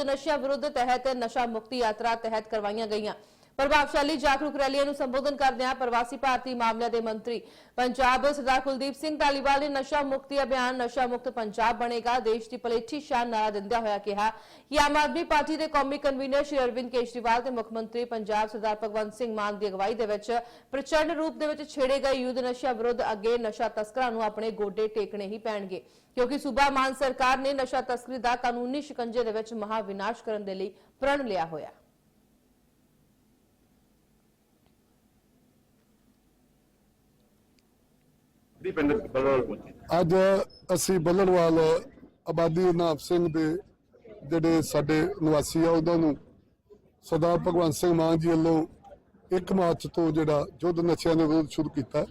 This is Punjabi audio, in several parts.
ਯੁੱਧ ਨਸ਼ਾ ਵਿਰੁੱਧ ਤਹਿਤ ਨਸ਼ਾ ਮੁਕਤੀ ਯਾਤਰਾ ਤਹਿਤ ਕਰਵਾਈਆਂ ਗਈਆਂ। ਪ੍ਰਭਾਵਸ਼ਾਲੀ ਜਾਗਰੂਕ ਰੈਲੀਆਂ ਨੂੰ ਸੰਬੋਧਨ ਕਰਦਿਆਂ ਪ੍ਰਵਾਸੀ ਭਾਰਤੀ ਮਾਮਲਿਆਂ ਦੇ ਮੰਤਰੀ ਪੰਜਾਬ ਸਰਦਾਰ ਕੁਲਦੀਪ ਸਿੰਘ ਧਾਲੀਵਾਲ ਨੇ ਨਸ਼ਾ ਮੁਕਤੀ ਅਭਿਆਨ, ਨਸ਼ਾ ਮੁਕਤ ਪੰਜਾਬ ਬਣੇਗਾ, ਦੇਸ਼ ਦੀ ਪਲੇਠੀ ਸ਼ਾਨ ਨਾਰਾ ਦਿੰਦਿਆਂ ਹੋਇਆ ਕਿਹਾ। ਕਿ ਆਮ ਆਦਮੀ ਪਾਰਟੀ ਦੇ ਕੌਮੀ ਕਨਵੀਨਰ ਸ਼੍ਰੀ ਅਰਵਿੰਦ ਕੇਜਰੀਵਾਲ ਤੇ ਮੁੱਖ ਮੰਤਰੀ ਪੰਜਾਬ ਸਰਦਾਰ ਭਗਵੰਤ ਸਿੰਘ ਮਾਨ ਦੀ ਅਗਵਾਈ ਦੇ ਵਿੱਚ ਪ੍ਰਚੰਡ ਰੂਪ ਦੇ ਵਿੱਚ ਛੇੜੇ ਗਏ ਯੁੱਧ ਨਸ਼ਾ ਵਿਰੁੱਧ ਅੱਗੇ ਨਸ਼ਾ ਤਸਕਰਾਂ ਨੂੰ ਆਪਣੇ ਗੋਡੇ ਟੇਕਣੇ ਹੀ ਪੈਣਗੇ। ਕਿਉਂਕਿ ਸੂਬਾ ਮਾਨ ਸਰਕਾਰ ਨੇ ਨਸ਼ਾ ਤਸਕਰੀ ਦਾ ਕਾਨੂੰਨੀ ਸ਼ਿਕੰਜੇ ਦੇ ਵਿੱਚ ਮਹਾ ਵਿਨਾਸ਼ ਕਰਨ ਦੇ ਲਈ ਪ੍ਰਣ ਲਿਆ ਹੋਇਆ। ਦੀ ਪਿੰਡ ਬਲਵਾਲ ਪਹੁੰਚੇ ਅੱਜ ਅਸੀਂ ਬੱਲੜਵਾਲ ਆਬਾਦੀ ਨਾਮ ਸਿੰਘ ਦੇ ਜਿਹੜੇ ਸਾਡੇ ਨਿਵਾਸੀ ਆ, ਉਹਨਾਂ ਨੂੰ ਸਰਦਾਰ ਭਗਵੰਤ ਸਿੰਘ ਮਾਨ ਜੀ ਵੱਲੋਂ 1 ਮਾਰਚ ਤੋਂ ਜਿਹੜਾ ਯੁੱਧ ਨਸ਼ਿਆਂ ਦੇ ਵਿਰੁੱਧ ਸ਼ੁਰੂ ਕੀਤਾ।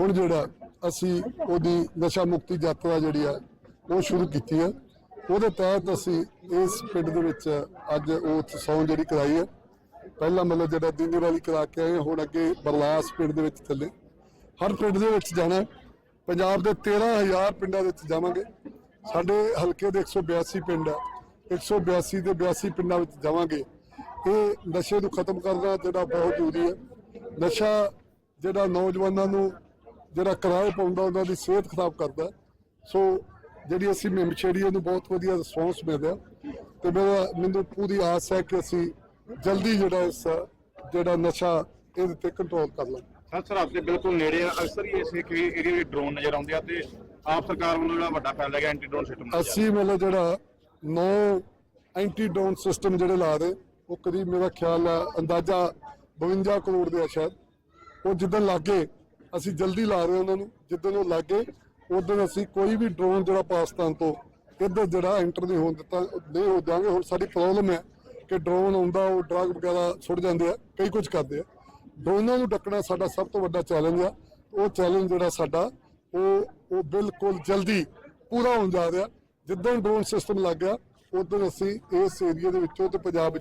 ਹੁਣ ਜਿਹੜਾ ਅਸੀਂ ਉਹਦੀ ਨਸ਼ਾ ਮੁਕਤੀ ਯਾਤਰਾ ਜਿਹੜੀ ਆ, ਉਹ ਸ਼ੁਰੂ ਕੀਤੀ ਹੈ ਉਹਦੇ ਤਹਿਤ ਅਸੀਂ ਇਸ ਪਿੰਡ ਦੇ ਵਿੱਚ ਅੱਜ ਉਹ ਸੌਂ ਜਿਹੜੀ ਕਰਾਈ ਹੈ ਪਹਿਲਾਂ ਮਤਲਬ ਜਿਹੜਾ ਦਿਨੇ ਵਾਲੀ ਕਰਾ ਕੇ ਆਏ ਹੁਣ ਅੱਗੇ ਬਰਲਾਸ ਪਿੰਡ ਦੇ ਵਿੱਚ ਥੱਲੇ। ਹਰ ਪਿੰਡ ਦੇ ਵਿੱਚ ਜਾਣਾ ਪੰਜਾਬ ਦੇ 13000 ਪਿੰਡਾਂ ਦੇ ਵਿੱਚ ਜਾਵਾਂਗੇ। ਸਾਡੇ ਹਲਕੇ ਦੇ 182 ਪਿੰਡ ਆ। 182 ਦੇ 82 ਪਿੰਡਾਂ ਵਿੱਚ ਜਾਵਾਂਗੇ। ਇਹ ਨਸ਼ੇ ਨੂੰ ਖਤਮ ਕਰਨਾ ਜਿਹੜਾ ਬਹੁਤ ਜ਼ਰੂਰੀ ਹੈ। ਨਸ਼ਾ ਜਿਹੜਾ ਨੌਜਵਾਨਾਂ ਨੂੰ ਜਿਹੜਾ ਕਿਰਾਏ ਪਾਉਂਦਾ, ਉਹਨਾਂ ਦੀ ਸਿਹਤ ਖਰਾਬ ਕਰਦਾ ਸੋ ਜਿਹੜੀ ਅਸੀਂ ਮੁਹਿੰਮ ਛੇੜੀ, ਉਹਨੂੰ ਬਹੁਤ ਵਧੀਆ ਰਿਸਪੌਂਸ ਮਿਲ ਰਿਹਾ। ਤੇ ਮੇਰਾ, ਮੈਨੂੰ ਪੂਰੀ ਆਸ ਹੈ ਕਿ ਅਸੀਂ ਜਲਦੀ ਜਿਹੜਾ ਇਸ, ਜਿਹੜਾ ਨਸ਼ਾ ਇਹਦੇ ਤੇ ਕੰਟਰੋਲ ਕਰ ਲਾਂਗੇ। ਸਰ ਸਰਹੱਦ ਦੇ ਬਿਲਕੁਲ ਨੇੜੇ ਆ। ਅਕਸਰ ਹੀ ਇਸ ਏਰੀਆ ਵਿੱਚ ਡਰੋਨ ਨਜ਼ਰ ਆਉਂਦੇ ਆ ਤੇ ਆਪ ਸਰਕਾਰ ਵੱਲੋਂ ਜਿਹੜਾ ਵੱਡਾ ਫੈਸਲਾ ਗਿਆ ਐਂਟੀ ਡਰੋਨ ਸਿਸਟਮ ਅਸੀਂ ਮਤਲਬ ਜਿਹੜਾ ਨੌ ਐਂਟੀ ਡਰੋਨ ਸਿਸਟਮ ਜਿਹੜੇ ਲਾ ਦੇ, ਉਹ ਕਰੀਬ ਮੇਰਾ ਖਿਆਲ ਹੈ ਅੰਦਾਜ਼ਾ 52 ਕਰੋੜ ਦੇ ਆ ਸ਼ਾਇਦ। ਉਹ ਜਿੱਦਣ ਲੱਗੇ, ਅਸੀਂ ਜਲਦੀ ਲਾ ਰਹੇ ਉਹਨਾਂ ਨੂੰ। ਜਿੱਦਣ ਉਹ ਲੱਗੇ, ਉਦੋਂ ਅਸੀਂ ਕੋਈ ਵੀ ਡਰੋਨ ਜਿਹੜਾ ਪਾਕਿਸਤਾਨ ਤੋਂ ਇੱਧਰ ਜਿਹੜਾ ਐਂਟਰ ਨਹੀਂ ਹੋਣ ਦਿੱਤਾ, ਨਹੀਂ ਹੋ ਜਾਾਂਗੇ ਹੁਣ ਸਾਡੀ ਪ੍ਰੋਬਲਮ ਹੈ ਕਿ ਡਰੋਨ ਆਉਂਦਾ, ਉਹ ਡਰਗ ਵਗੈਰਾ ਸੁੱਟ ਜਾਂਦੇ ਆ, ਕਈ ਕੁਝ ਕਰਦੇ ਆ। ਡਰੋਨਾਂ ਨੂੰ ਡੱਕਣਾ ਸਾਡਾ ਸਭ ਤੋਂ ਵੱਡਾ ਚੈਲੰਜ ਆ। ਉਹ ਚੈਲੰਜ ਜਿਹੜਾ ਸਾਡਾ, ਉਹ ਉਹ ਬਿਲਕੁਲ ਜਲਦੀ ਪੂਰਾ ਹੋਣ ਜਾ ਰਿਹਾ। ਜਿੱਦਾਂ ਡਰੋਨ ਸਿਸਟਮ ਲੱਗ ਗਿਆ ਉਦੋਂ ਅਸੀਂ ਇਸ ਏਰੀਆ ਦੇ ਵਿੱਚੋਂ ਤੇ ਪੰਜਾਬ ਵਿੱਚ